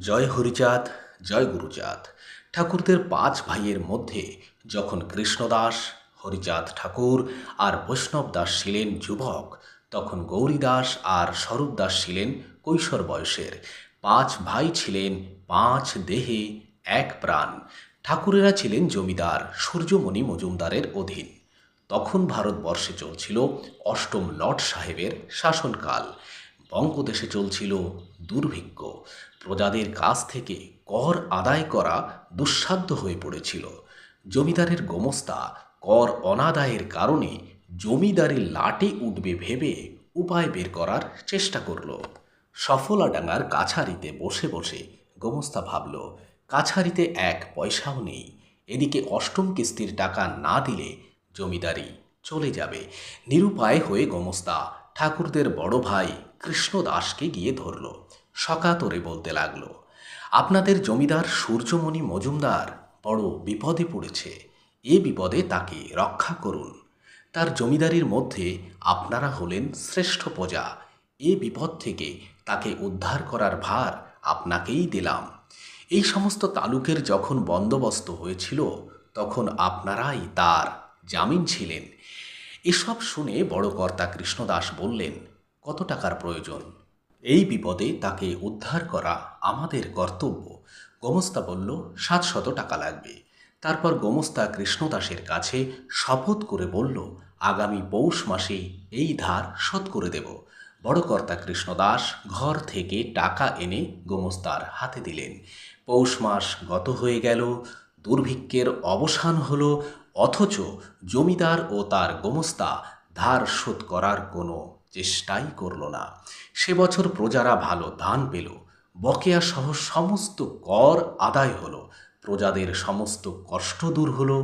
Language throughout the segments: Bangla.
জয় হরিচাঁদ, জয় গুরুচাঁদ। ঠাকুরদের পাঁচ ভাইয়ের মধ্যে যখন কৃষ্ণদাস, হরিচাঁদ ঠাকুর আর বৈষ্ণব দাস ছিলেন যুবক, তখন গৌরীদাস আর স্বরূপ দাস ছিলেন কৈশোর বয়সের। পাঁচ ভাই ছিলেন, পাঁচ দেহে এক প্রাণ। ঠাকুরেরা ছিলেন জমিদার, সূর্যমণি মজুমদারের অধীন। তখন ভারতবর্ষে চলছিল অষ্টম লর্ড সাহেবের শাসনকাল। বঙ্গদেশে চলছিল দুর্ভিক্ষ। প্রজাদের কাছ থেকে কর আদায় করা দুঃসাধ্য হয়ে পড়েছিল। জমিদারের গোমস্তা কর অনাদায়ের কারণে জমিদারি লাটে উঠবে ভেবে উপায় বের করার চেষ্টা করল। সফলাডাঙ্গার কাছারিতে বসে বসে গোমস্তা ভাবল, কাছারিতে এক পয়সাও নেই। এদিকে অষ্টম কিস্তির টাকা না দিলে জমিদারি চলে যাবে। নিরুপায় হয়ে গোমস্তা, ঠাকুরদের বড় ভাই কৃষ্ণদাসকে গিয়ে ধরল। সকাতরে বলতে লাগল, আপনাদের জমিদার সূর্যমণি মজুমদার বড় বিপদে পড়েছে। এ বিপদে তাকে রক্ষা করুন। তার জমিদারির মধ্যে আপনারা হলেন শ্রেষ্ঠ প্রজা। এ বিপদ থেকে তাকে উদ্ধার করার ভার আপনাকেই দিলাম। এই সমস্ত তালুকের যখন বন্দোবস্ত হয়েছিল, তখন আপনারাই তার জামিন ছিলেন। এসব শুনে বড় কর্তা কৃষ্ণদাস বললেন কত টাকার প্রয়োজন? এই বিপদে তাকে উদ্ধার করা আমাদের কর্তব্য। গোমস্তা বলল সাতশত টাকা লাগবে। তারপর গোমস্তা কৃষ্ণদাসের কাছে শপথ করে বলল, আগামী পৌষ মাসে এই ধার শোধ করে দেব। বড় কর্তা কৃষ্ণদাস ঘর থেকে টাকা এনে গোমস্তার হাতে দিলেন। পৌষ মাস গত হয়ে গেল, দুর্ভিক্ষের অবসান হলো, অথচ জমিদার ও তার গোমস্তা ধার শোধ করার কোনো চেষ্টাই করল না। সে বছর প্রজারা ভালো ধান পেল। বকেয়া সহ সমস্ত কর আদায় হলো। প্রজাদের সমস্ত কষ্ট দূর হলো।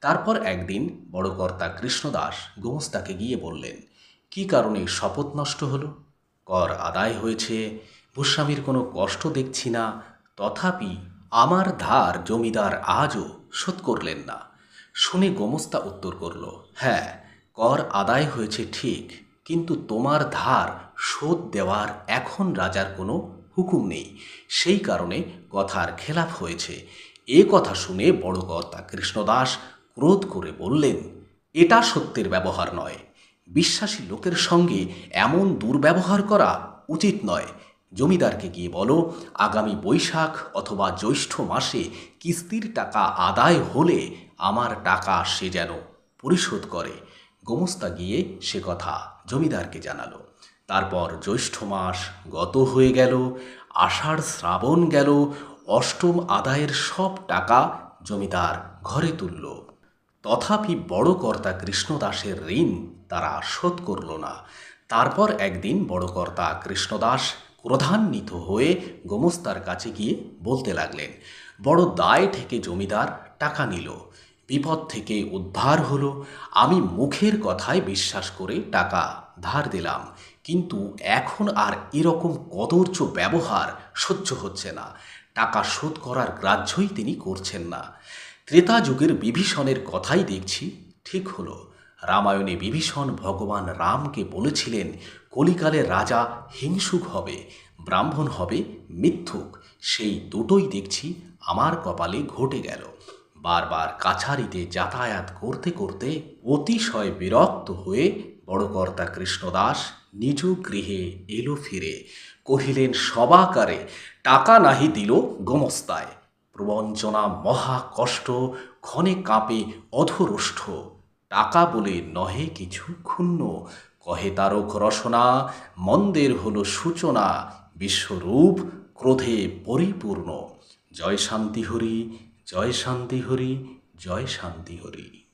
তারপর একদিন বড় কর্তা কৃষ্ণদাস গোমস্তাকে গিয়ে বললেন, কি কারণে শপথ নষ্ট হলো? কর আদায় হয়েছে। ভূস্বামীর কোনো কষ্ট দেখছি না। তথাপি আমার ধার জমিদার আজও শোধ করলেন না। শুনে গোমস্তা উত্তর করল হ্যাঁ কর আদায় হয়েছে ঠিক। কিন্তু তোমার ধার শোধ দেওয়ার এখন রাজার কোনো হুকুম নেই। সেই কারণে কথার খেলাপ হয়েছে। এ কথা শুনে বড় কর্তা কৃষ্ণদাস ক্রোধ করে বললেন, এটা সত্যের ব্যবহার নয়। বিশ্বাসী লোকের সঙ্গে এমন দুর্ব্যবহার করা উচিত নয়। জমিদারকে গিয়ে বলো, আগামী বৈশাখ অথবা জ্যৈষ্ঠ মাসে কিস্তির টাকা আদায় হলে আমার টাকা সে যেন পরিশোধ করে। গোমস্তা গিয়ে সে কথা জমিদারকে জানালো। তারপর জ্যৈষ্ঠ মাস গত হয়ে গেল, আষাঢ় শ্রাবণ গেল, অষ্টম আদায়ের সব টাকা জমিদার ঘরে তুলল। তথাপি বড় কর্তা কৃষ্ণদাসের ঋণ তারা শোধ করল না। তারপর একদিন বড় কর্তা কৃষ্ণদাস ক্রধান্বিত হয়ে গোমস্তার কাছে গিয়ে বলতে লাগলেন, বড় দায় থেকে জমিদার টাকা নিল। বিপদ থেকে উদ্ধার হলো। আমি মুখের কথায় বিশ্বাস করে টাকা ধার দিলাম। কিন্তু এখন আর এরকম কদর্য ব্যবহার সহ্য হচ্ছে না। টাকা শোধ করার গ্রাহ্যই তিনি করছেন না। ত্রেতা যুগের বিভীষণের কথাই দেখছি, ঠিক হলো। রামায়ণে বিভীষণ ভগবান রামকে বলেছিলেন, কলিকালে রাজা হিংসুক হবে, ব্রাহ্মণ হবে মিথ্যুক। সেই দুটোই দেখছি, আমার কপালে ঘটে গেল। বারবার কাছারিতে যাতায়াত করতে করতে অতিশয় বিরক্ত হয়ে বড়কর্তা কৃষ্ণদাস নিজ গৃহে এলো ফিরে। কহিলেন, সবাকারে, টাকা নাহি দিল গোমস্তায়। প্রবঞ্চনা মহা কষ্ট, ক্ষণে কাঁপে অধরোষ্ঠ। টাকা বলে নহে কিছু ক্ষুণ্ণ। কহে তারক রসনা, মন্দের হলো সূচনা, বিশ্বরূপ ক্রোধে পরিপূর্ণ। জয় শান্তি হরি জয় শান্তি হরি জয় শান্তি হরি।